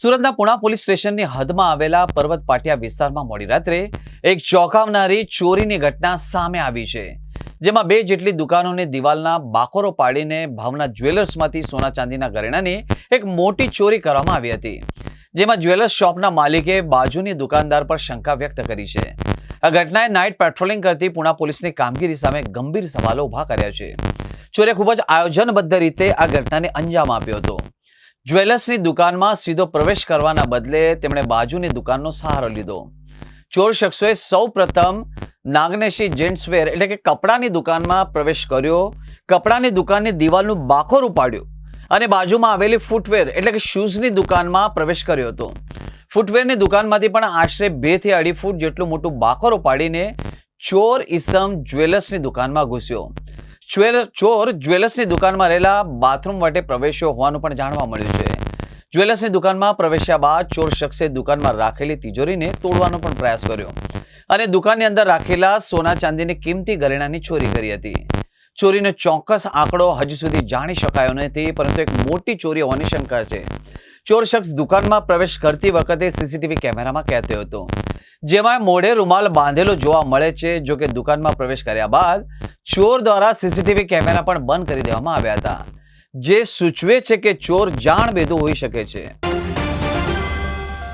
સુરતના પુણા પોલીસ સ્ટેશનની હદમાં આવેલા પર્વત પાટિયા વિસ્તારમાં મોડી રાત્રે એક ચોંકાવનારી ચોરીની ઘટના સામે આવી છે, જેમાં બે જેટલી દુકાનોની દિવાલના બાકોરો પાડીને ભાવના જ્વેલર્સમાંથી સોના ચાંદીના ઘરેણાની એક મોટી ચોરી કરવામાં આવી હતી, જેમાં જ્વેલર્સ શોપના માલિકે બાજુની દુકાનદાર પર શંકા વ્યક્ત કરી છે. આ ઘટનાએ નાઇટ પેટ્રોલિંગ કરતી પુણા પોલીસની કામગીરી સામે ગંભીર સવાલો ઊભા કર્યા છે. ચોરે ખૂબ જ આયોજનબદ્ધ રીતે આ ઘટનાને અંજામ આપ્યો હતો. જ્વેલર્સની દુકાનમાં સીધો પ્રવેશ કરવાના બદલે તેમણે બાજુની દુકાનનો સહારો લીધો. ચોર શખ્સોએ સૌ પ્રથમ નાગનેશી જેન્ટ્સવેર એટલે કે કપડાની દુકાનમાં પ્રવેશ કર્યો. કપડાની દુકાનની દિવાલનું બાખોર ઉપાડ્યું અને બાજુમાં આવેલી ફૂટવેર એટલે કે શૂઝની દુકાનમાં પ્રવેશ કર્યો હતો. ફૂટવેરની દુકાનમાંથી પણ આશરે બેથી અઢી ફૂટ જેટલું મોટું બાખોર ઉપાડીને ચોર ઈસમ જ્વેલર્સની દુકાનમાં ઘૂસ્યો. ચોર જ્વેલર્સની દુકાનમાં રહેલા બાથરૂમ માટે પ્રવેશ્યો હોવાનું પણ જાણવા મળ્યું છે. જ્વેલર્સની દુકાનમાં પ્રવેશ્યા બાદ ચોર શખ્સે દુકાનમાં રાખેલી તિજોરીને તોડવાનો પણ પ્રયાસ કર્યો અને દુકાનની અંદર રાખેલા સોના ચાંદીની કિંમતી ઘરેણાની ચોરી કરી હતી. ચોરીનો ચોક્કસ આંકડો હજુ સુધી જાણી શકાયો નથી, પરંતુ એક મોટી ચોરી હોવાની શંકા છે. ચોર શખ્સ દુકાનમાં પ્રવેશ કરતી વખતે સીસીટીવી કેમેરામાં કહેતો હતો. જેમાં મોઢે રૂમાલ બાંધેલો જોવા મળે છે જો કે દુકાનમાં પ્રવેશ કર્યા બાદ ચોર દ્વારા સીસીટીવી કેમેરા પણ બંધ કરી દેવામાં આવ્યા હતા. જે સૂચવે છે કે ચોર જાણ બેદો હોઈ શકે છે.